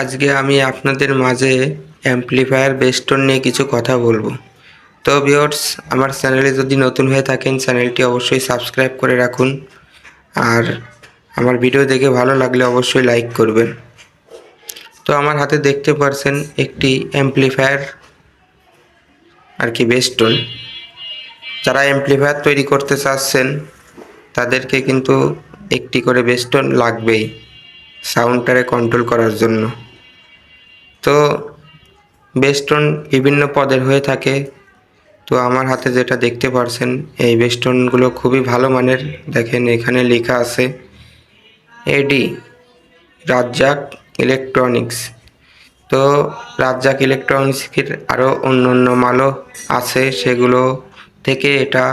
আজকে আমি আপনাদের মাঝে অ্যাম্পলিফায়ার বেস্টন নিয়ে কিছু কথা বলব। তো ভিওর্স আমার চ্যানেলে যদি নতুন হয়ে থাকেন চ্যানেলটি অবশ্যই সাবস্ক্রাইব করে রাখুন। আর আমার ভিডিও দেখে ভালো লাগলে অবশ্যই লাইক করবেন। তো আমার হাতে দেখতে পারছেন একটি অ্যাম্পলিফায়ার আর কি বেস্টন যারা অ্যাম্পলিফায়ার তৈরি করতে চাচ্ছেন, তাদেরকে কিন্তু একটি করে বেস্টন লাগবেই সাউন্ডটারে কন্ট্রোল করার জন্য। তো বেস্টন বিভিন্ন পদের হয়ে থাকে। তো আমার হাতে যেটা দেখতে পারছেন, এই বেস্টনগুলো খুবই ভালো মানের। দেখেন, এখানে লেখা আছে এডি রাজ্জাক ইলেকট্রনিক্স। তো রাজ্জাক ইলেকট্রনিক্সের আরও অন্য অন্য মালও আছে, সেগুলো থেকে এটা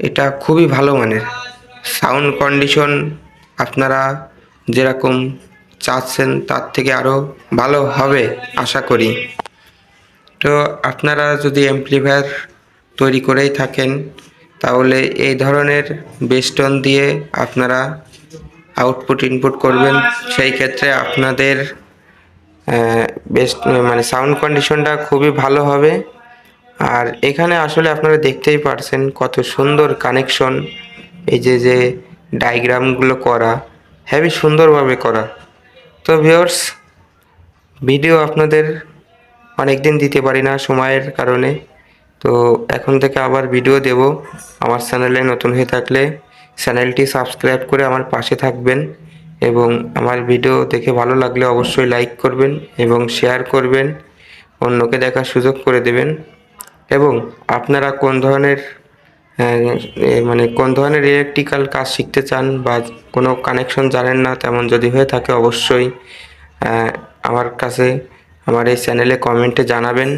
এটা খুবই ভালো মানের। সাউন্ড কন্ডিশন আপনারা যেরকম চাচ্ছেন, তার থেকে আরও ভালো হবে, আশা করি। তো আপনারা যদি অ্যাম্পলিফায়ার তৈরি করেই থাকেন, তাহলে এই ধরনের বেস্টন দিয়ে আপনারা আউটপুট ইনপুট করবেন। সেই ক্ষেত্রে আপনাদের বেস্ট মানে সাউন্ড কন্ডিশনটা খুবই ভালো হবে। আর এখানে আসলে আপনারা দেখতেই পারছেন কত সুন্দর কানেকশন এই যে যে ডায়াগ্রামগুলো করা হেবি সুন্দরভাবে করা। তো ভিওর্স ভিডিও আপনাদের অনেক দিন দিতে পারি না সময়ের কারণে। তো এখন থেকে আবার ভিডিও দেব। আমার চ্যানেলে নতুন হয়ে থাকলে চ্যানেলটি সাবস্ক্রাইব করে আমার পাশে থাকবেন এবং আমার ভিডিও দেখে ভালো লাগলে অবশ্যই লাইক করবেন এবং শেয়ার করবেন। অন্যকে দেখার সুযোগ করে দেবেন। এবং আপনারা কোন ধরনের মানে কোন ধরনের ইলেকট্রিক্যাল কাজ শিখতে চান বা কোনো কানেকশন জানেন না, তেমন যদি হয়ে থাকে অবশ্যই আমার কাছে, আমার এই চ্যানেলে কমেন্টে জানাবেন,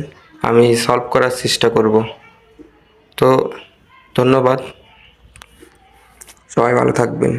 আমি সলভ করার চেষ্টা করব। তো, ধন্যবাদ। সবাই ভালো থাকবেন।